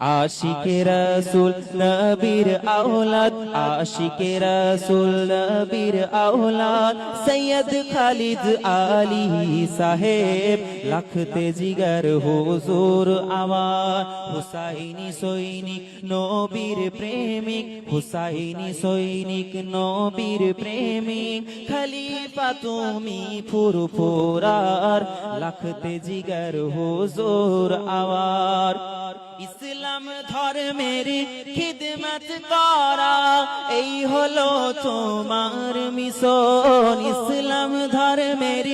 আশিকে রাসূল নবীর আওলাদ, আশিকে রাসূল নবীর আওলাদ। সৈয়দ খালিদ আলী সাহেব লাখতে জিগার হুজুর আমার। হুসাইনি সৈনিক, নবীর প্রেমিক। হুসাইনি সৈনিক, নবীর প্রেমিক। খলিফা তুমি ফুরফুরার লাখতে জিগার হুজুর আওয়ার ইসলাম ধর্মের খিদমত করা এই হলো তোমার মিশন। ইসলাম ধর্মের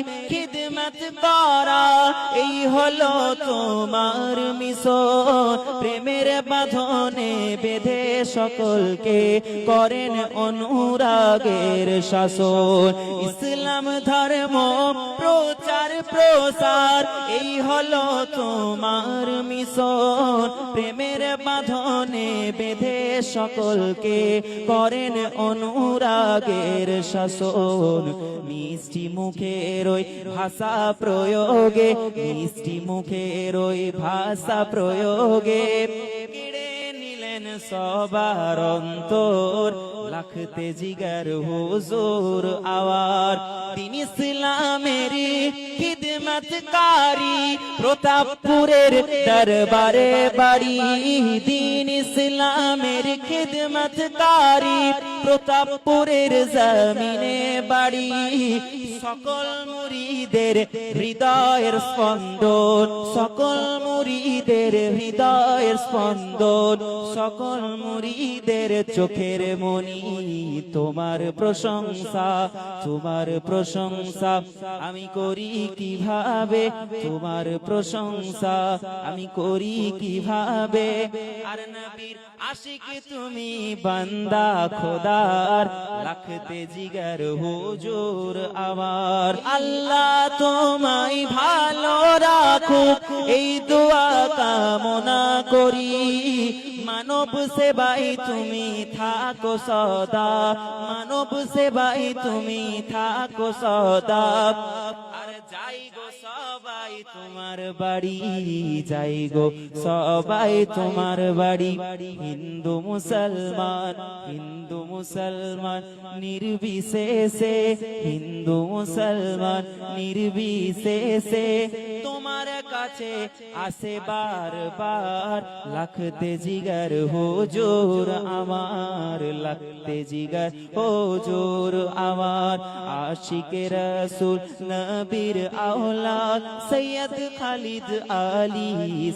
খিদমত করা এই হলো তোমার মিশন। প্রেমের বাঁধনে বেঁধে সকলকে করেন অনুরাগের শাসন। ইসলাম ধর্ম, প্রচার, প্রসার, এই হলো তোমার মিশন। প্রেমের বাঁধনে বেঁধে সকলকে করেন অনুরাগের শাসন। মিষ্টি মুখের ওই ভাষা প্রয়োগে মিষ্টি মুখের ওই ভাষা প্রয়োগে। সবার অন্তর লাখতে জিগার হুজুর আওয়ার। তিনি ইসলামের খিদমতকারী প্রতাপপুরের দরবারে বাড়ি। দিন ইসলামের খিদমতকারী প্রতাপপুরের জমিনে বাড়ি। সকল মুরিদের হৃদয়ের স্পন্দন, সকল মুরিদের হৃদয়ের স্পন্দন, সকল মুরিদের চোখের মনি, তোমার প্রশংসা তোমার প্রশংসা আমি করি কীভাবে? তোমার প্রশংসা আমি করি কীভাবে? আর নবীর আশিক তুমি বান্দা, খোদার। লাখতে জিগার হুজুর আমার। আল্লাহ তোমায় ভালো রাখুক, এই দোয়া কামনা করি। মানব সেবাই তুমি থাকো সদা। মানব সেবাই তুমি থাকো সদা। আর যাই গো সবাই তোমার বাড়ি যাই গো, সবাই তোমার বাড়ি। হিন্দু, মুসলমান হিন্দু, মুসলমান, নির্বিশেষে। হিন্দু, মুসলমান, নির্বিশেষে। তোমার কাছে আসে বারবার লাখতে জিগার হুজুর আমার লাখতে জিগার হুজুর আমার। আশিকে রসুল, নবীর আওলাদ সৈয়দ খালিদ আলী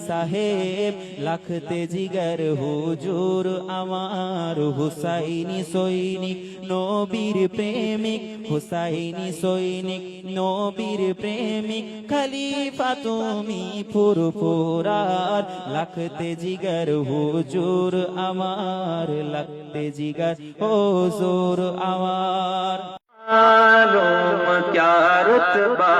সাহেব লাখতে জিগার হুজুর আমার হুসাইনি সৈনিক নবীর প্রেমিক হুসাইনি সৈনিক নবীর প্রেমিক খলিফা তুমি ফুরফুরার লাখতে জিগার হুজুর আমার লাখতে জিগার হুজুর আমার मालूम क्या रुतबा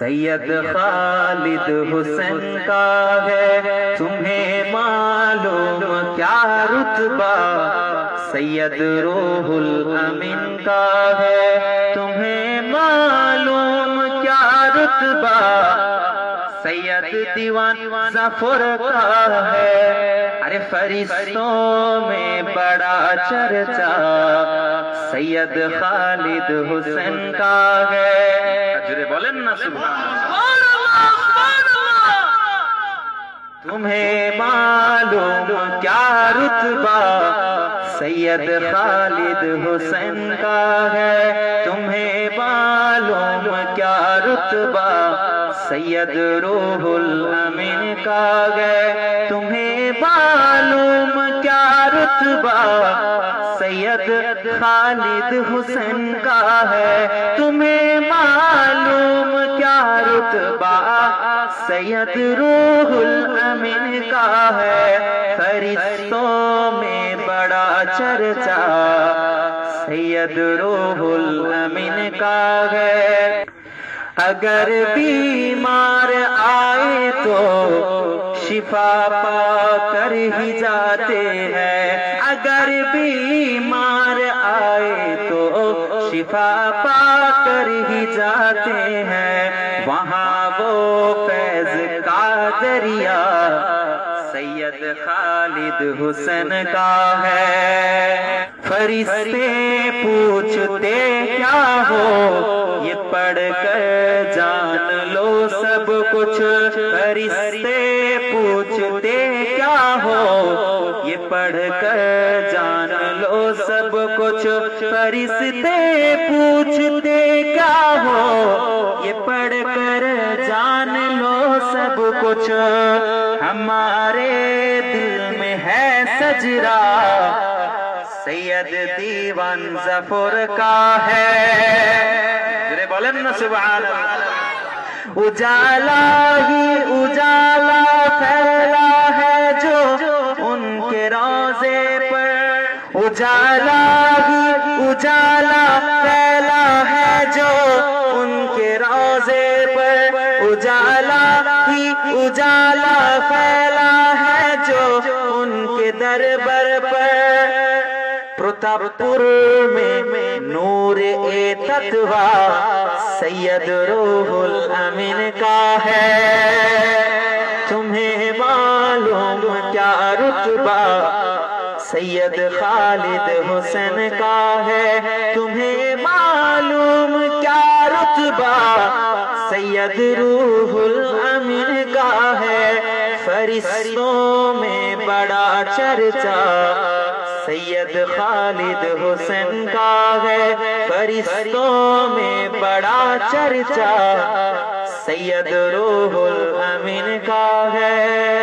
سید خالد حسن کا ہے۔ تمہیں معلوم کیا رتبہ؟ سید روح الامن کا ہے۔ تمہیں معلوم کیا رتبہ؟ سید دیوان زفر کا ہے۔ ارے فرشتوں میں بڑا چرچا۔ سید خالد حسن کا ہے۔ تمہیں معلوم کیا رتبہ سید خالد حسین کا ہے؟ تمہیں معلوم کیا رتبہ سید روح الامین کا ہے؟ تمہیں معلوم کیا رتبہ سید خالد حسن کا ہے۔ تمہیں معلوم کیا رتبہ سید روح الامن کا ہے۔ فرشتوں میں بڑا چرچا سید روح الامن کا ہے۔ اگر بیمار آئے تو شفا پا کر ہی جاتے ہیں۔ اگر بیمار آئے تو شفا پا کر ہی جاتے ہیں۔ وہاں وہ فیض کا دریا سید خالد حسن کا ہے۔ فرشتے پوچھتے کیا ہو؟ یہ پڑھ کر جان لو سب کچھ۔ فرشتے پڑھ کر جان لو سب کچھ، فرشتے پوچھتے کیا ہو؟ یہ پڑھ کر جان لو سب کچھ، ہمارے دل میں ہے سجرا۔ سید دیوان زفر کا ہے۔ بولن سبحان اجالا ہی اجالا پھیلا اجالا پھیلا ہے جو ان کے روزے پر اجالا ہی اجالا پھیلا ہے جو ان کے دربر پر پرتاپور میں نور اے تتوا سید روح الامن کا ہے۔ تمہیں معلوم کیا رتبہ سید خالد حسن کا ہے۔ تمہیں معلوم کیا رتبہ؟ سید روح الامن کا ہے۔ فرشتوں میں بڑا چرچا۔ سید خالد حسن کا ہے۔ فرشتوں میں بڑا چرچا۔ سید روح الامن کا ہے۔